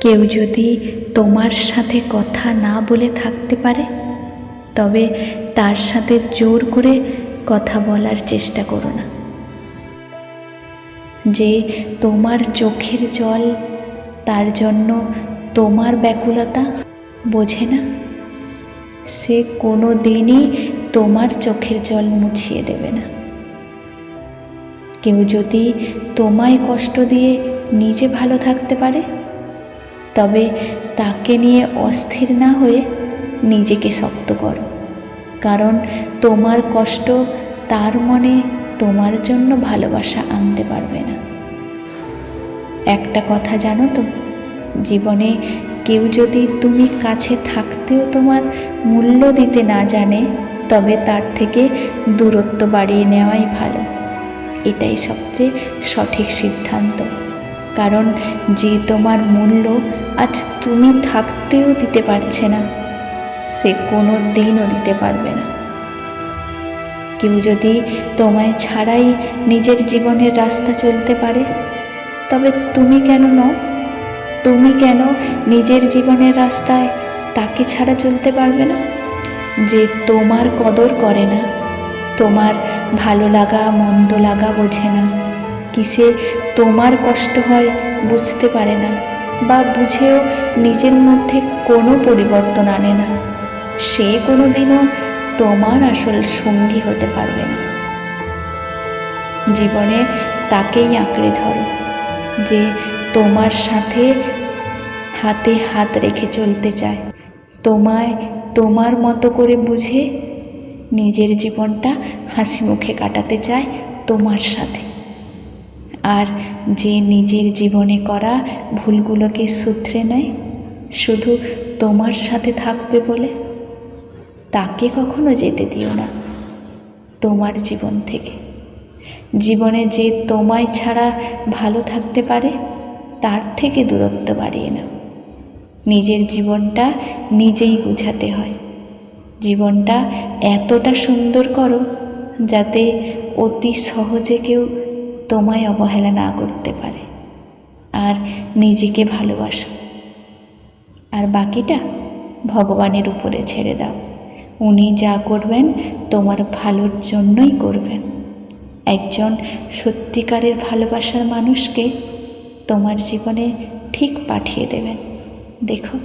কেউ যদি তোমার সাথে কথা না বলে থাকতে পারে, তবে তার সাথে জোর করে কথা বলার চেষ্টা করো না। যে তোমার চোখের জল, তার জন্য তোমার ব্যাকুলতা বোঝে না। সে কোনো দিনই তোমার চোখের জল মুছিয়ে দেবে না। কেউ যদি তোমায় কষ্ট দিয়ে নিজে ভালো থাকতে পারে তবে তাকে নিয়ে অস্থির না হয়ে নিজেকে শক্ত করো। কারণ তোমার কষ্ট তার মনে তোমার জন্য ভালোবাসা আনতে পারবে না। একটা কথা জানো তো, জীবনে কেউ যদি তুমি কাছে থাকতেও তোমার মূল্য দিতে না জানে, তবে তার থেকে দূরত্ব বাড়িয়ে নেওয়াই ভালো। এটাই সবচেয়ে সঠিক সিদ্ধান্ত। কারণ যে তোমার মূল্য আজ তুমি থাকতেও দিতে পারছে না, সে কোনো দিনও দিতে পারবে না। কেউ যদি তোমায় ছাড়াই নিজের জীবনের রাস্তা চলতে পারে, তবে তুমি কেন নও? তুমি কেন নিজের জীবনের রাস্তায় তাকে ছাড়া চলতে পারবে না? যে তোমার কদর করে না, তোমার ভালো লাগা, মন্দ লাগা বোঝে না। কিসে তোমার কষ্ট হয় বুঝতে পারে না বা বুঝেও নিজের মধ্যে কোনো পরিবর্তন আনে না। সে কোনো দিনও তোমার আসল সঙ্গী হতে পারবে না। জীবনে তাকেই আঁকড়ে ধরো, যে তোমার সাথে হাতে হাত রেখে চলতে চায়। তোমায় তোমার মতো করে বুঝে নিজের জীবনটা হাসি মুখে কাটাতে চায় তোমার সাথে। আর যে নিজের জীবনে করা ভুলগুলোকে শুধরে নেয়, শুধু তোমার সাথে থাকবে বলে? তাকে কখনো যেতে দিও না তোমার জীবন থেকে। জীবনে যে তোমায় ছাড়া ভালো থাকতে পারে, তার থেকে দূরত্ব বাড়িয়ে নাও। নিজের জীবনটা নিজেই বুঝাতে হয়। জীবনটা এতটা সুন্দর করো, যাতে অতি সহজে কেউ তোমায় অবহেলা না করতে পারে। আর নিজেকে ভালোবাসো। আর বাকিটা ভগবানের উপরে ছেড়ে দাও। উনি যা করবেন, তোমার ভালোর জন্যই করবেন। একজন সত্যিকারের ভালোবাসার মানুষকে তোমার জীবনে ঠিক পাঠিয়ে দেবেন। দেখো।